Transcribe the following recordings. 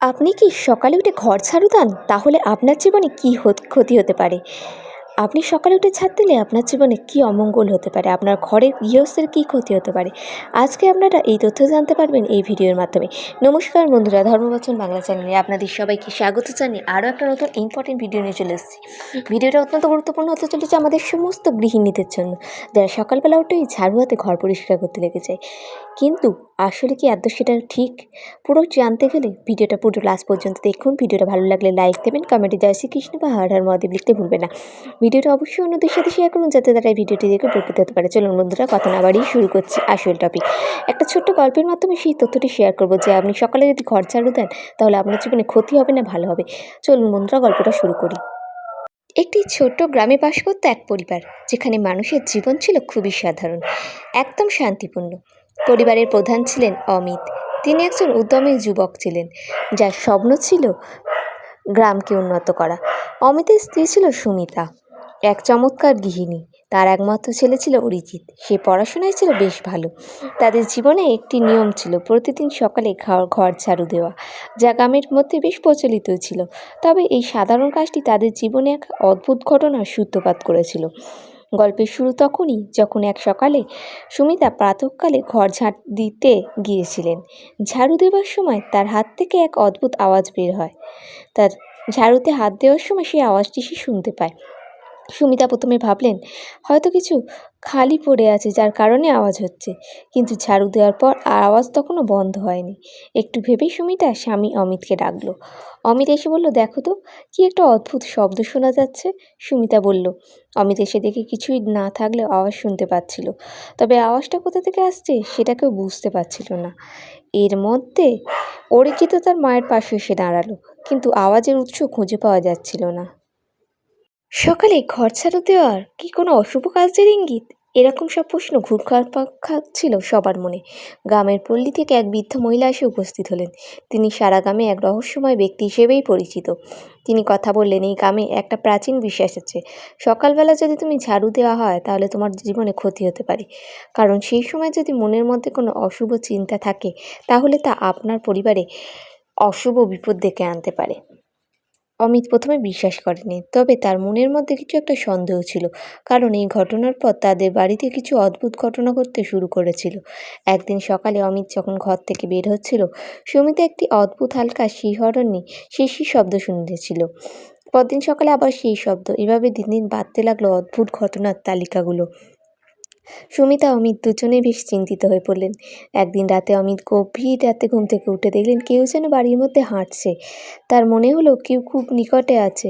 আপনি কি সকালে উঠে ঘর ঝাড়ু দেন? তাহলে আপনার জীবনে কী ক্ষতি হতে পারে? আপনি সকালে উঠে ঝাড় দিলে আপনার জীবনে কী অমঙ্গল হতে পারে? আপনার ঘরের গৃহস্থের কী ক্ষতি হতে পারে? আজকে আপনারা এই তথ্য জানতে পারবেন এই ভিডিওর মাধ্যমে। নমস্কার বন্ধুরা, ধর্মবচন বাংলা চ্যানেলে আপনাদের সবাইকে স্বাগত জানিয়ে আরও একটা নতুন ইম্পর্টেন্ট ভিডিও নিয়ে চলে এসেছি। ভিডিওটা অত্যন্ত গুরুত্বপূর্ণ হতে চলেছে আমাদের সমস্ত গৃহিণীদের জন্য। যারা সকালবেলা উঠেই ঝাড়ু হাতে ঘর পরিষ্কার করতে লেগে যায় কিন্তু আসলে কি আদৌ সেটা ঠিক? পুরো জানতে গেলে ভিডিওটা পুরো লাস্ট পর্যন্ত দেখুন। ভিডিওটা ভালো লাগলে লাইক দেবেন কমেন্টে জয় শ্রীকৃষ্ণ বা হার হার মহাদেব লিখতে ভুলবেন না। ভিডিওটা অবশ্যই অন্যদের সাথে শেয়ার করুন, যাতে তারা এই ভিডিওটি দেখে উপকৃত হতে পারে। চলুন বন্ধুরা, কথা না বাড়িয়ে শুরু করছি আসল টপিক একটা ছোট্ট গল্পের মাধ্যমে সেই তথ্যটি শেয়ার করব যে আপনি সকালে যদি ঘর ঝাড়ু দেন, তাহলে আপনার জীবনে ক্ষতি হবে না, ভালো হবে। চলুন বন্ধুরা, গল্পটা শুরু করি। একটি ছোট্ট গ্রামে বাস করতো এক পরিবার, যেখানে মানুষের জীবন ছিল খুবই সাধারণ, একদম শান্তিপূর্ণ। পরিবারের প্রধান ছিলেন অমিত। তিনি একজন উদ্যমী যুবক ছিলেন, যার স্বপ্ন ছিল গ্রামকে উন্নত করা। অমিতের স্ত্রী ছিল সুমিতা, এক চমৎকার গৃহিণী। তার একমাত্র ছেলে ছিল অরিজিৎ। সে পড়াশোনায় ছিল বেশ ভালো। তাদের জীবনে একটি নিয়ম ছিল, প্রতিদিন সকালে ঘর ঘর ঝাড়ু দেওয়া, যা গ্রামের মধ্যে বেশ প্রচলিত ছিল। তবে এই সাধারণ কাজটি তাদের জীবনে এক অদ্ভুত ঘটনার সূত্রপাত করেছিল। গল্পের শুরু তখনই, যখন এক সকালে সুমিতা প্রাতঃকালে ঘর ঝাঁট দিতে গিয়েছিলেন। ঝাড়ু দেওয়ার সময় তার হাত থেকে এক অদ্ভুত আওয়াজ বের হয়। তার ঝাড়ুতে হাত দেওয়ার সময় সেই আওয়াজটি সে শুনতে পায়। সুমিতা প্রথমে ভাবলেন, হয়তো কিছু খালি পড়ে আছে যার কারণে আওয়াজ হচ্ছে। কিন্তু ঝাড়ু দেওয়ার পর আর আওয়াজ তখনও বন্ধ হয়নি। একটু ভেবেই সুমিতা স্বামী অমিতকে ডাকলো। অমিত এসে বলল, দেখো তো, কি একটা অদ্ভুত শব্দ শোনা যাচ্ছে। সুমিতা বলল, অমিত এসে দেখে কিছুই না থাকলেও আওয়াজ শুনতে পাচ্ছিল। তবে আওয়াজটা কোথা থেকে আসছে সেটা কেউ বুঝতে পারছিল না। এর মধ্যে অরিজিৎ তার মায়ের পাশে এসে দাঁড়াল, কিন্তু আওয়াজের উৎস খুঁজে পাওয়া যাচ্ছিল না। সকালে ঘর ছাড়ু দেওয়ার কি কোনো অশুভ কাজের ইঙ্গিত? এরকম সব প্রশ্ন ঘুরঘার ছিল সবার মনে। গ্রামের পল্লী থেকে এক বৃদ্ধ মহিলা এসে উপস্থিত হলেন। তিনি সারা গ্রামে এক রহস্যময় ব্যক্তি হিসেবেই পরিচিত। তিনি কথা বললেন, এই গ্রামে একটা প্রাচীন বিশ্বাস আছে। সকালবেলা যদি তুমি ঝাড়ু দেওয়া হয়, তাহলে তোমার জীবনে ক্ষতি হতে পারে। কারণ সেই সময় যদি মনের মধ্যে কোনো অশুভ চিন্তা থাকে, তাহলে তা আপনার পরিবারে অশুভ বিপদ ডেকে আনতে পারে। অমিত প্রথমে বিশ্বাস করেনি, তবে তার মনের মধ্যে কিছু একটা সন্দেহ ছিল, কারণ এই ঘটনার পর তাদের বাড়িতে কিছু অদ্ভুত ঘটনা ঘটতে শুরু করেছিল। একদিন সকালে অমিত যখন ঘর থেকে বের হচ্ছিল, সুমিতা একটি অদ্ভুত হালকা শিহরণী শিশির শব্দ শুনতেছিল পরদিন সকালে আবার সেই শব্দ, এভাবে দিন দিন বাড়তে লাগল অদ্ভুত ঘটনার তালিকাগুলো। সুমিতা অমিত দুজনেই বেশ চিন্তিত হয়ে পড়লেন। একদিন রাতে অমিত গভীর রাতে ঘুম থেকে উঠে দেখলেন কেউ যেন বাড়ির মধ্যে হাঁটছে। তার মনে হলো কেউ খুব নিকটে আছে।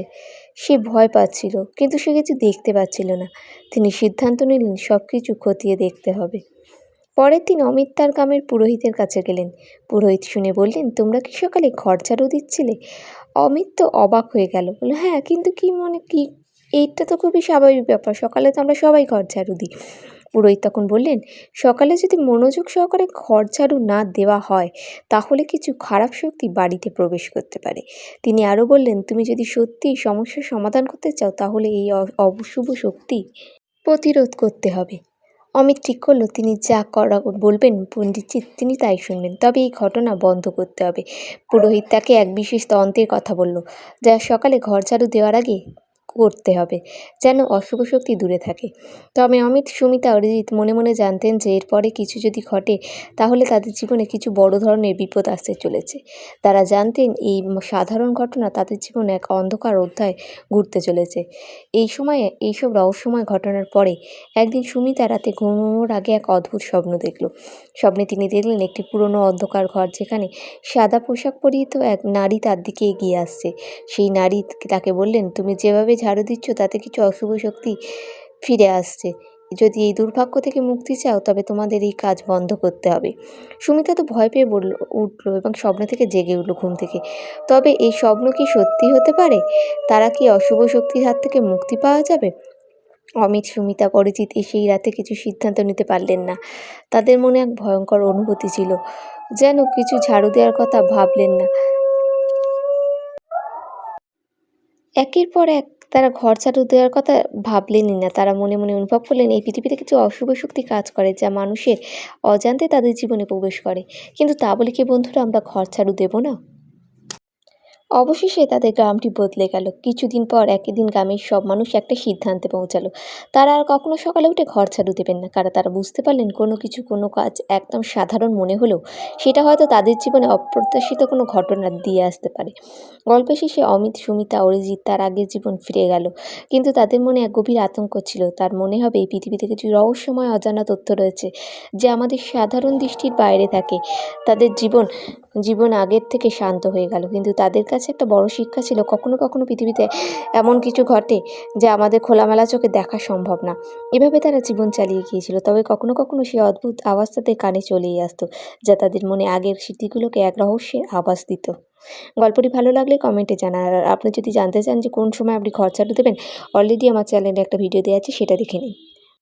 সে ভয় পাচ্ছিল, কিন্তু সে কিছু দেখতে পাচ্ছিল না। তিনি সিদ্ধান্ত নিলেন সব কিছু খতিয়ে দেখতে হবে। পরের দিন অমিত তার গ্রামের পুরোহিতের কাছে গেলেন। পুরোহিত শুনে বললেন, তোমরা কি সকালে ঘর ঝাড়ু দিচ্ছিলে? অমিত তো অবাক হয়ে গেল। বলল হ্যাঁ কিন্তু কি মনে, কি, এইটা তো খুবই স্বাভাবিক ব্যাপার। সকালে তো আমরা সবাই ঘর ঝাড়ু দিই। পুরোহিত তখন বললেন, সকালে যদি মনোযোগ সহকারে ঘর ঝাড়ু না দেওয়া হয়, তাহলে কিছু খারাপ শক্তি বাড়িতে প্রবেশ করতে পারে। তিনি আরও বললেন, তুমি যদি সত্যিই সমস্যার সমাধান করতে চাও, তাহলে এই অশুভ শক্তি প্রতিরোধ করতে হবে। অমিত ঠিক করল, তিনি যা করা বলবেন পণ্ডিতজি তিনি তাই শুনবেন তবে এই ঘটনা বন্ধ করতে হবে। পুরোহিত তাকে এক বিশেষ তন্ত্রের কথা বলল, যা সকালে ঘর ঝাড়ু দেওয়ার আগে করতে হবে, যেন অশুভ শক্তি দূরে থাকে। তবে অমিত, সুমিতা, অরিজিৎ মনে মনে জানতেন যে এরপরে কিছু যদি ঘটে, তাহলে তাদের জীবনে কিছু বড় ধরনের বিপদ আসতে চলেছে। তারা জানতেন এই সাধারণ ঘটনা তাদের জীবনে এক অন্ধকার অধ্যায় ঘুরতে চলেছে। এই সময়ে, এইসব রহস্যময় ঘটনার পরে, একদিন সুমিতা রাতে ঘুমোনোর আগে এক অদ্ভুত স্বপ্ন দেখল। স্বপ্নে তিনি দেখলেন একটি পুরনো অন্ধকার ঘর, যেখানে সাদা পোশাক পরিহিত এক নারী তার দিকে এগিয়ে আসছে। সেই নারী তাকে বললেন, তুমি যেভাবে ঝাড়ু দিচ্ছ, তাতে কিছু অশুভ শক্তি ফিরে আসছে। যদি এই দুর্ভাগ্য থেকে মুক্তি চাও, তবে তোমাদের এই কাজ বন্ধ করতে হবে। সুমিতা তো ভয় পেয়ে বলল, উঠল এবং স্বপ্ন থেকে জেগে উঠল ঘুম থেকে। তবে এই স্বপ্ন কি সত্যি হতে পারে? তারা কি অশুভ শক্তির হাত থেকে মুক্তি পাওয়া যাবে? অমিত, সুমিতা, পরিচিত সেই রাতে কিছু সিদ্ধান্ত নিতে পারলেন না। তাদের মনে এক ভয়ঙ্কর অনুভূতি ছিল, যেন কিছু ঝাড়ু দেওয়ার কথা ভাবলেন না। একের পর এক তারা ঘর ঝাড়ু দেওয়ার কথা ভাবলেনই না। তারা মনে মনে অনুভব করলেন, এই পৃথিবীতে কিছু অশুভ শক্তি কাজ করে যা মানুষের অজান্তে তাদের জীবনে প্রবেশ করে। কিন্তু তা বলে কি বন্ধুরা, আমরা ঘর ছাড়ু দেবো না? অবশেষে তাদের গ্রামটি বদলে গেল। কিছুদিন পর একই দিন গ্রামের সব মানুষ একটা সিদ্ধান্তে পৌঁছালো। তারা আর কখনো সকালে উঠে ঘর ঝাড়ু দেবেন না। কারণ তারা বুঝতে পারলেন কোনো কিছু, কোনো কাজ একদম সাধারণ মনে হলেও সেটা হয়তো তাদের জীবনে অপ্রত্যাশিত কোনো ঘটনা দিয়ে আসতে পারে। গল্পের শেষে অমিত, সুমিতা, অরিজিৎ তার আগের জীবন ফিরে গেল। কিন্তু তাদের মনে এক গভীর আতঙ্ক ছিল। তার মনে হবে এই পৃথিবীতে কিছু রহস্যময়, অজানা তথ্য রয়েছে যে আমাদের সাধারণ দৃষ্টির বাইরে থাকে। তাদের জীবন জীবন আগের থেকে শান্ত হয়ে গেল। কিন্তু তাদের কাছে একটা বড় শিক্ষা ছিল। কখনো কখনো পৃথিবীতে এমন কিছু ঘটে যা আমাদের খোলামেলা চোখে দেখা সম্ভব না। এভাবে তারা জীবন চালিয়ে গিয়েছিল। তবে কখনো কখনো সেই অদ্ভুত আওয়াজ তাদের কানে চলেই আসতো, যা তাদের মনে আগের স্মৃতিগুলোকে এক রহস্যের আভাস দিত। গল্পটি ভালো লাগলে কমেন্টে জানান। আর আপনি যদি জানতে চান যে কোন সময় আপনি ঘর দেবেন অলরেডি আমার চ্যানেলে একটা ভিডিও দেওয়া আছে, সেটা দেখে নিন।